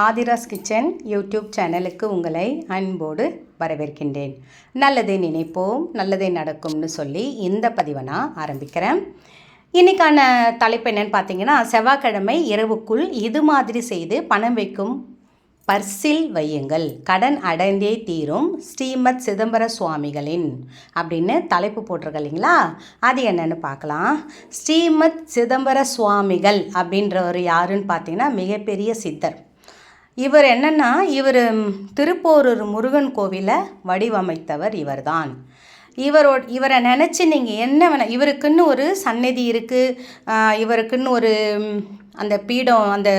Aadhira's kitchen YouTube சேனலுக்கு உங்களை அன்போடு வரவேற்கின்றேன். நல்லதை நினைப்போம் நல்லதே நடக்கும்னு சொல்லி இந்த பதிவை நான் ஆரம்பிக்கிறேன். இன்றைக்கான தலைப்பு என்னன்னு பார்த்தீங்கன்னா செவ்வாய்க்கிழமை இரவுக்குள் இது மாதிரி செய்து பணம் வைக்கும் பர்சில் வையுங்கள். கடன் அடைந்தே தீரும் ஸ்ரீமத் சிதம்பர சுவாமிகளின் அப்படின்னு தலைப்பு போட்டிருக்க இல்லைங்களா? அது என்னென்னு பார்க்கலாம். ஸ்ரீமத் சிதம்பர சுவாமிகள் அப்படின்றவர் யாருன்னு பார்த்தீங்கன்னா மிகப்பெரிய சித்தர். இவர் என்னென்னா இவர் திருப்போரூர் முருகன் கோவிலை வடிவமைத்தவர் இவர்தான். இவரோ இவரை நினச்சி நீங்கள் என்ன வேணால் இவருக்குன்னு ஒரு சந்நிதி இருக்குது இவருக்குன்னு ஒரு அந்த பீடம் அந்த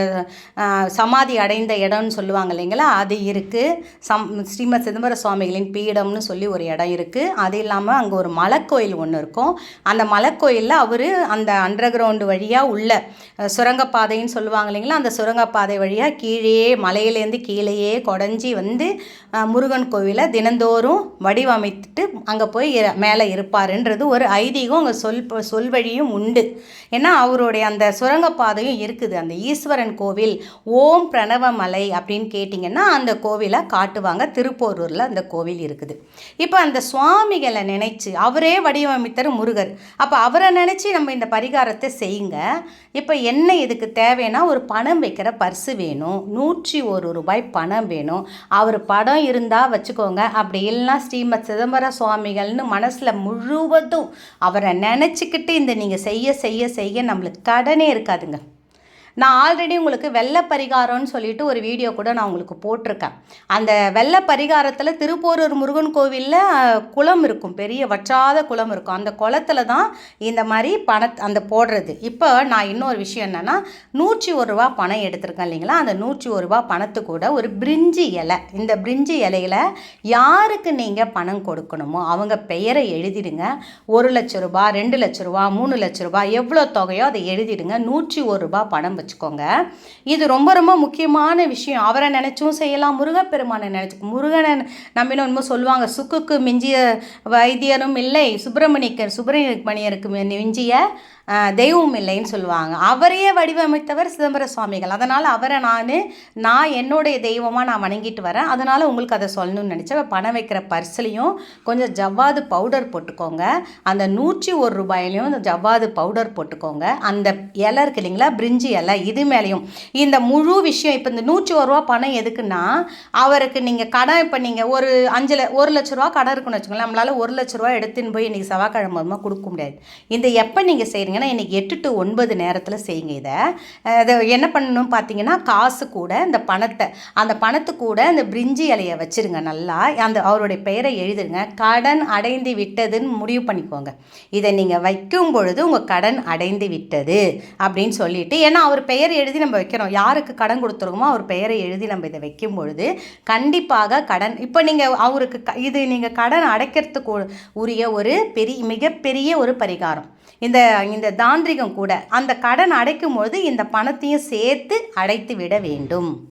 சமாதி அடைந்த இடம்னு சொல்லுவாங்க இல்லைங்களா? அது இருக்குது சம் ஸ்ரீமத் சிதம்பர சுவாமிகளின் பீடம்னு சொல்லி ஒரு இடம் இருக்குது அது இல்லாமல் அங்கே ஒரு மலைக்கோயில் ஒன்று இருக்கும். அந்த மலைக்கோயிலில் அவர் அந்த அண்டர் கிரவுண்டு வழியாக உள்ள சுரங்கப்பாதைன்னு சொல்லுவாங்க இல்லைங்களா? அந்த சுரங்கப்பாதை வழியாக கீழே மலையிலேருந்து கீழேயே குடஞ்சி வந்து முருகன் கோவிலை தினந்தோறும் வடிவமைத்துட்டு அங்கே போய் மேலே இருப்பாருன்றது ஒரு ஐதீகம் அங்கே சொல் சொல் வழியும் உண்டு. ஏன்னா அவருடைய அந்த சுரங்கப்பாதையும் இருக்குது. அந்த ஈஸ்வரன் கோவில் ஓம் பிரணவமலை அப்படின்னு கேட்டிங்கன்னா அந்த கோவிலை காட்டுவாங்க. திருப்போரூரில் அந்த கோவில் இருக்குது. இப்போ அந்த சுவாமிகளை நினைச்சு அவரே வடிவமைத்தர் முருகர். அப்போ அவரை நினச்சி நம்ம இந்த பரிகாரத்தை செய்யுங்க. இப்போ என்ன இதுக்கு தேவைன்னா ஒரு பணம் வைக்கிற பர்ஸு வேணும். நூற்றி ஒரு ரூபாய் பணம் வேணும். அவர் படம் இருந்தால் வச்சுக்கோங்க. அப்படி இல்லைன்னா ஸ்ரீமத் சிதம்பர சுவாமிகள்னு மனசில் முழுவதும் அவரை நினச்சிக்கிட்டு இந்த நீங்கள் செய்ய செய்ய செய்ய நம்மளுக்கு கடனே இருக்காதுங்க. நான் ஆல்ரெடி உங்களுக்கு வெள்ளை பரிகாரம்னு சொல்லிட்டு ஒரு வீடியோ கூட நான் உங்களுக்கு போட்டிருக்கேன். அந்த வெள்ளை பரிகாரத்தில் திருப்போரூர் முருகன் கோவிலில் குளம் இருக்கும். பெரிய வற்றாத குளம் இருக்கும். அந்த குளத்துல தான் இந்த மாதிரி பண அந்த போடுறது. இப்போ நான் இன்னொரு விஷயம் என்னென்னா நூற்றி ஒரு ரூபா பணம் எடுத்திருக்கேன் இல்லைங்களா? அந்த நூற்றி ஒரு ரூபா பணத்து கூட ஒரு பிரிஞ்சி இலை. இந்த பிரிஞ்சி இலையில யாருக்கு நீங்கள் பணம் கொடுக்கணுமோ அவங்க பெயரை எழுதிடுங்க. ஒரு லட்ச ரூபா ரெண்டு லட்ச ரூபா மூணு லட்ச ரூபா எவ்வளோ தொகையோ அதை எழுதிடுங்க. நூற்றி ஒரு ரூபா பணம் வச்சுக்கோங்க. இது ரொம்ப ரொம்ப முக்கியமான விஷயம். அவரை நினச்சும் செய்யலாம் முருகப்பெருமானை நினச்சி முருகனை நம்பின உண்மை சொல்லுவாங்க சுக்குக்கு மிஞ்சிய வைத்தியரும் இல்லை சுப்பிரமணியர் சுப்பிரமணியருக்கு மிஞ்சிய தெய்வம் இல்லைன்னு சொல்லுவாங்க. அவரையே வடிவமைத்தவர் சிதம்பர சுவாமிகள். அதனால் அவரை நான் நான் என்னுடைய தெய்வமாக நான் வணங்கிட்டு வரேன். அதனால் உங்களுக்கு அதை சொல்லணும்னு நினச்சேன். பணம் வைக்கிற பர்ஸ்லேயும் கொஞ்சம் ஜவ்வாது பவுடர் போட்டுக்கோங்க. அந்த நூற்றி ஒரு ரூபாயிலையும் இந்த ஜவ்வாது பவுடர் போட்டுக்கோங்க. அந்த இலை இருக்கு இல்லைங்களா? பிரிஞ்சி இலை. இது மேலேயும். இந்த முழு விஷயம் இப்போ இந்த நூற்றி ஒரு ரூபா பணம் எதுக்குன்னா அவருக்கு நீங்கள் கடன் இப்போ நீங்கள் ஒரு அஞ்சு ஒரு லட்ச ரூபா கடன் இருக்குன்னு வச்சுக்கோங்களேன். நம்மளால் ஒரு லட்ச ரூபா எடுத்துன்னு போய் இன்றைக்கி செவ்வாய்க்கிழமை மூலமாக கொடுக்க முடியாது. இந்த எப்போ நீங்கள் செய்கிறீங்கன்னா இன்றைக்கி எட்டு டு ஒன்பது நேரத்தில் செய்யுங்க இதை. அதை என்ன பண்ணணும் பார்த்தீங்கன்னா காசு கூட இந்த பணத்தை அந்த பணத்து கூட இந்த பிரிஞ்சி இலையை வச்சிருங்க நல்லா. அந்த அவருடைய பெயரை எழுதிருங்க. கடன் அடைந்து விட்டதுன்னு முடிவு பண்ணிக்கோங்க. இதை நீங்கள் வைக்கும் பொழுது உங்கள் கடன் அடைந்து விட்டது அப்படின்னு சொல்லிட்டு ஏன்னா அவர் பெயர் எழுதி நம்ம வைக்கிறோம் யாருக்கு கடன் கொடுத்துருக்கோமோ அவர் பெயரை எழுதி நம்ம இதை வைக்கும் பொழுது கண்டிப்பாக கடன் இப்போ நீங்கள் அவருக்கு க- இது நீங்கள் கடன் அடைக்கிறதுக்கு உரிய ஒரு பெரிய மிகப்பெரிய ஒரு பரிகாரம். இந்த இந்த தாந்திரிகம் கூட அந்த கடன் அடைக்கும் பொழுது இந்த பணத்தையும் சேர்த்து அடைத்து விட வேண்டும்.